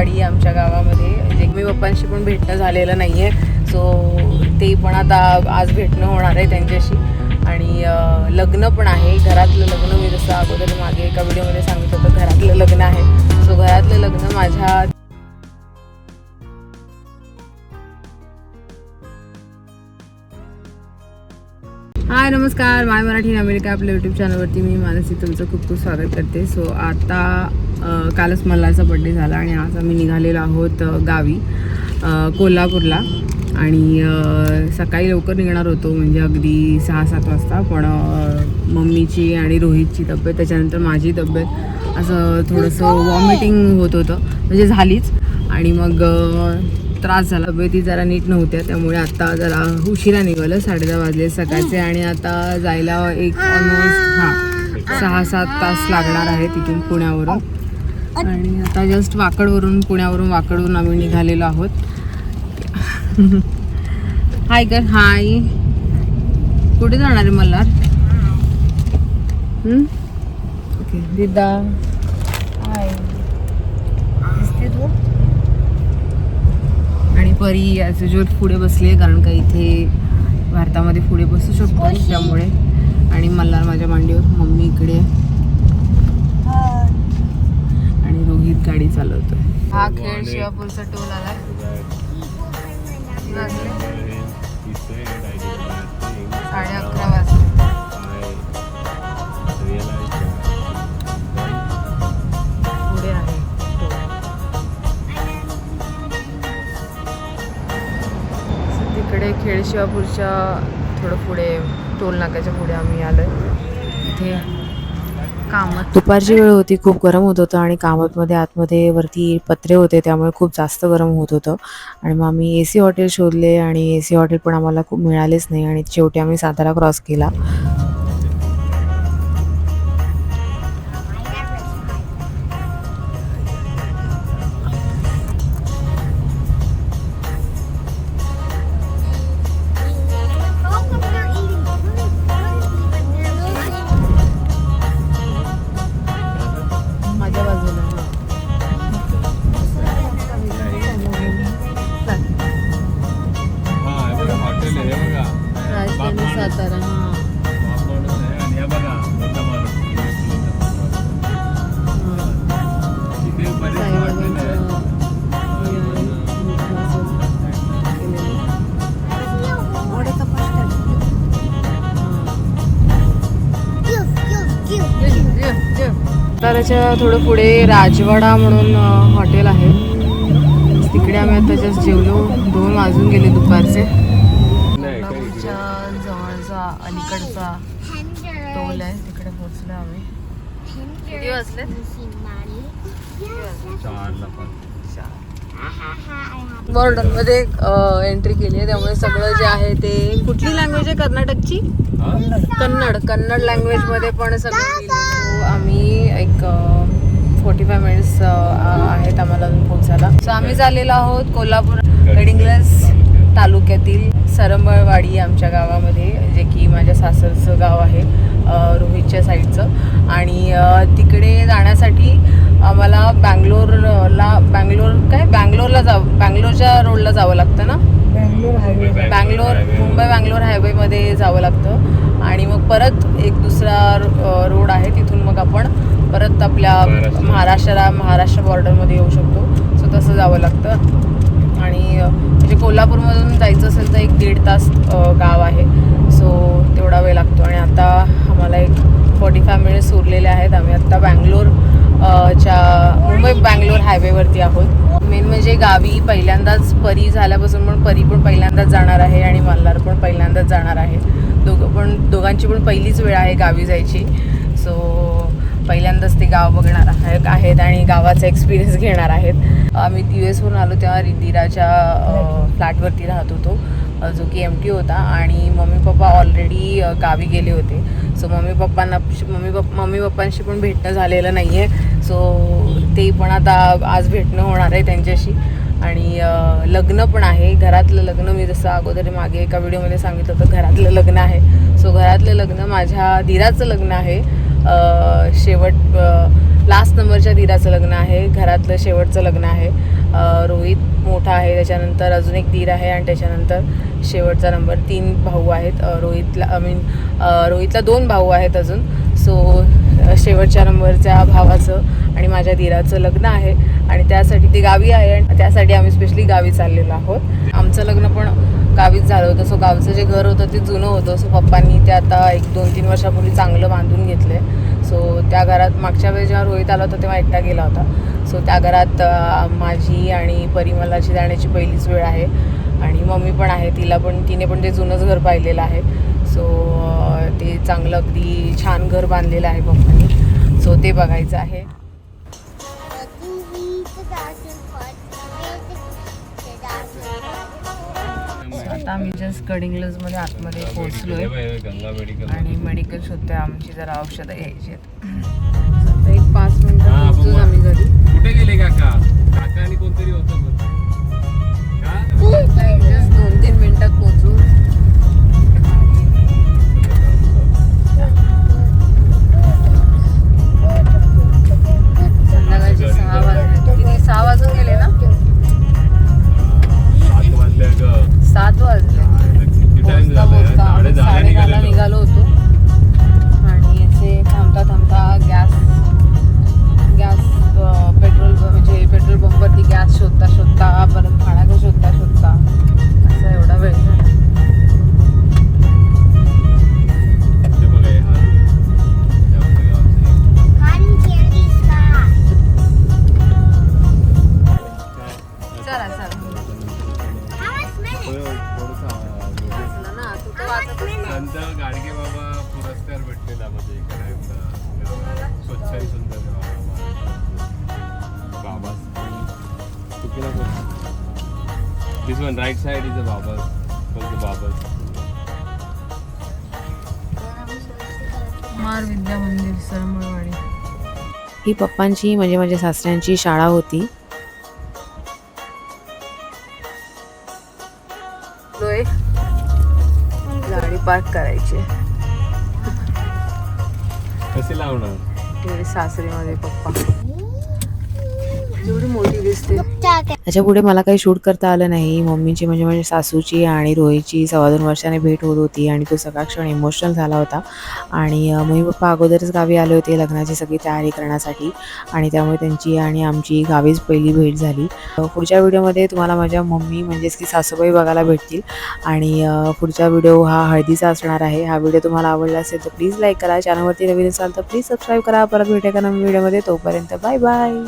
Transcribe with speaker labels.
Speaker 1: वाडी आहे आमच्या गावामध्ये. जे मी पप्पांशी पण भेटणं झालेलं नाही आहे सो ते पण आता आज भेटणं होणार आहे त्यांच्याशी. आणि लग्न पण आहे. घरातलं लग्न मी जसं अगोदर मागे एका व्हिडिओमध्ये सांगितलं होतं घरातलं लग्न आहे. सो घरातलं लग्न माझ्या हाय नमस्कार. माय मराठी अमेरिका आपल्या यूट्यूब चॅनलवरती मी मानसी तुमचं खूप खूप स्वागत करते. सो आता कालच मल्हारचा बड्डे झाला आणि आज आम्ही निघालेलो आहोत गावी कोल्हापूरला. आणि सकाळी लवकर निघणार होतो म्हणजे अगदी सहा सात वाजता. पण मम्मीची आणि रोहितची तब्येत त्याच्यानंतर माझी तब्येत असं थोडंसं वॉमिटिंग होत होतं. म्हणजे झालीच. आणि मग त्रास झाला. तब्येती जरा नीट नव्हत्या त्यामुळे आता जरा उशिरा निघालं. साडे दहा वाजले सकाळचे आणि आता जायला एक ऑलमोस्ट हां सहा सात तास लागणार आहे तिथून पुण्यावरून. आणि आता जस्ट वाकडवरून पुण्यावरून वाकडवरून आम्ही निघालेलो आहोत. हाय कर हाय कुठे जाणार आहे मल्हार? हम्म? ओके दिदा. हाय आणि परी ॲज युजल पुढे बसली आहे कारण का इथे भारतामध्ये पुढे बसू शकतो त्यामुळे. आणि मल्हार माझ्या मांडीवर मम्मी इकडे आणि रोहित गाडी चालवतोय. हा खेळ शिवापूरचा टोल आला साडे अकरा वाजता पुढे आहे तिकडे खेळ शिवापूरच्या थोडं पुढे टोल नाक्याच्या पुढे आम्ही आलो इथे दुपारची वेळ होती खूप गरम होत होतं आणि कामतमध्ये आतमध्ये वरती पत्रे होते त्यामुळे खूप जास्त गरम होत होतं. आणि मग आम्ही ए सी हॉटेल शोधले आणि ए सी हॉटेल पण आम्हाला खूप मिळालेच नाही आणि शेवटी आम्ही सातारा क्रॉस केला. साताराच्या थोडं पुढे राजवाडा म्हणून हॉटेल आहे. तिकडे आम्ही आता जस्ट जेवलो. दोन वाजून गेले दुपारचे. जवळचा अलीकडचा टोल आहे. तिकडे पोहोचलो आम्ही. किती वाजले? एंट्री केली आहे. त्यामुळे सगळं जे आहे ते कुठली लँग्वेज आहे? कर्नाटकची? कन्नड. कन्नड. लँग्वेजमध्ये पण सगळं आम्ही एक फोर्टी फाय मिनिट्स आहेत आम्हाला अजून पोहोचायला. सो आम्ही चाललेलो आहोत कोल्हापूर गडिंग्लज तालुक्यातील सरंबळवाडी आमच्या गावामध्ये जे की माझ्या सासरचं गाव आहे रोहितच्या साईडचं. आणि तिकडे जाण्यासाठी आम्हाला बँगलोरला बँगलोर काय? बँगलोरला जाव बँगलोरच्या रोडला जावं लागतं ना? बँगलोर मुंबई बँगलोर हायवेमध्ये जावं लागतं. आणि मग परत एक दुसरा रोड आहे तिथून मग आपण परत आपल्या
Speaker 2: महाराष्ट्र.
Speaker 1: महाराष्ट्राला महाराष्ट्र बॉर्डरमध्ये येऊ शकतो. सो तसं जावं लागतं. आणि म्हणजे कोल्हापूरमधून जायचं असेल तर एक दीड तास गाव आहे. सो तेवढा वेळ लागतो. आणि आता आम्हाला एक फोर्टी फाय मिनिट्स उरलेले आहेत. आम्ही आत्ता बँगलोर अ, च्या मुंबई बँगलोर हायवेवरती आहोत. मेन म्हणजे गावी पहिल्यांदाच परी झाल्यापासून पण परी पण पहिल्यांदाच जाणार आहे आणि मल्हार पण पहिल्यांदाच जाणार आहे. दोघं पण दोघांची पण पहिलीच वेळ आहे गावी जायची. सो पहिल्यांदाच ते गाव बघणार आहे आहेत आणि गावाचा एक्सपिरियन्स घेणार आहेत. आम्ही यू आलो तेव्हा रिदिराच्या फ्लॅटवरती राहत होतो. जो की एम टी होता आणि मम्मी पप्पा ऑलरेडी गावी गेले होते. सो मम्मी पप्पांना मम्मी पप्पा मम्मी पप्पांशी पण भेटणं झालेलं नाही आहे सो ते पण आता आज भेटणं होणार आहे त्यांच्याशी. आणि लग्न पण आहे. घरातलं लग्न मी जसं अगोदर मागे एका व्हिडिओमध्ये सांगितलं होतं घरातलं लग्न आहे. सो घरातलं लग्न माझ्या दिराचं लग्न आहे. शेवट लास्ट नंबरच्या दिराचं लग्न आहे. घरातलं शेवटचं लग्न आहे. रोहित मोठा आहे त्याच्यानंतर अजून एक दीर आहे आणि त्याच्यानंतर शेवटचा नंबर. तीन भाऊ आहेत रोहितला आय मीन रोहितला दोन भाऊ आहेत अजून. सो शेवटच्या नंबरच्या भावाचं आणि माझ्या दिराचं लग्न आहे आणि त्यासाठी ती गावी आहे आणि त्यासाठी आम्ही स्पेशली गावी चाललेलो आहोत. आमचं लग्न पण गावीच झालं होतं. सो गावचं जे घर होतं ते जुनं होतं. सो पप्पांनी ते आता एक दोन तीन वर्षापूर्वी चांगलं बांधून घेतलं आहे सो त्या घरात मागच्या वेळेस जेव्हा रोहित आला होता तेव्हा एकटा गेला होता. सो त्या घरात माझी आणि परिमलाची जाण्याची पहिलीच वेळ आहे. आणि मम्मी पण आहे तिला पण तिने पण ते जुनंच घर पाहिलेलं आहे. सो ते चांगलं अगदी छान घर बांधलेलं आहे पप्पांनी सो ते बघायचं आहे. आता आम्ही जस्ट गडिंग्लजमध्ये आतमध्ये पोहोचलोय.
Speaker 2: गंगा मेडिकल
Speaker 1: आणि मेडिकल शोधतोय आमची जरा औषधं घ्यायची आहेत. आता एक पाच मिनिटं आम्ही घरी.
Speaker 2: कुठे गेले काका? काका आणि कोणतरी होतं बघ. का?
Speaker 1: जस्ट दोन तीन मिनिटात पोहोचू संत
Speaker 2: गाडगे बाबा पुरस्कार भेटलेला म्हणजे. स्वच्छ आणि सुंदर बाबा. चुकीला this one right side is a बाबा. बाबा.
Speaker 1: मार विद्या मंदिर सरमळवाडी
Speaker 3: ही पप्पांची म्हणजे माझ्या सासऱ्यांची शाळा होती.
Speaker 1: पार्क करायची.
Speaker 2: कशी लावणार?
Speaker 1: सासरीमध्ये पप्पा. मोठी दिसते.
Speaker 3: त्याच्या पुढे मला काही शूट करता आलं नाही. मम्मीची म्हणजे माझ्या सासूची आणि रोहितची सव्वा दोन वर्षाने भेट होत होती आणि तो सगळा क्षण इमोशनल झाला होता. आणि मम्मी पप्पा अगोदरच गावी आले होते लग्नाची सगळी तयारी करण्यासाठी. आणि त्यामुळे त्यांची आणि आमची गावीच पहिली भेट झाली. पुढच्या व्हिडिओमध्ये तुम्हाला माझ्या मम्मी म्हणजेच की सासूबाई बघायला भेटतील. आणि पुढचा व्हिडिओ हा हळदीचा असणार आहे. हा व्हिडिओ तुम्हाला आवडला असेल तर प्लीज लाईक करा. चॅनलवरती नवीन असाल तर प्लीज सबस्क्राईब करा. परत भेटूया का नवीन व्हिडिओमध्ये. तोपर्यंत बाय बाय.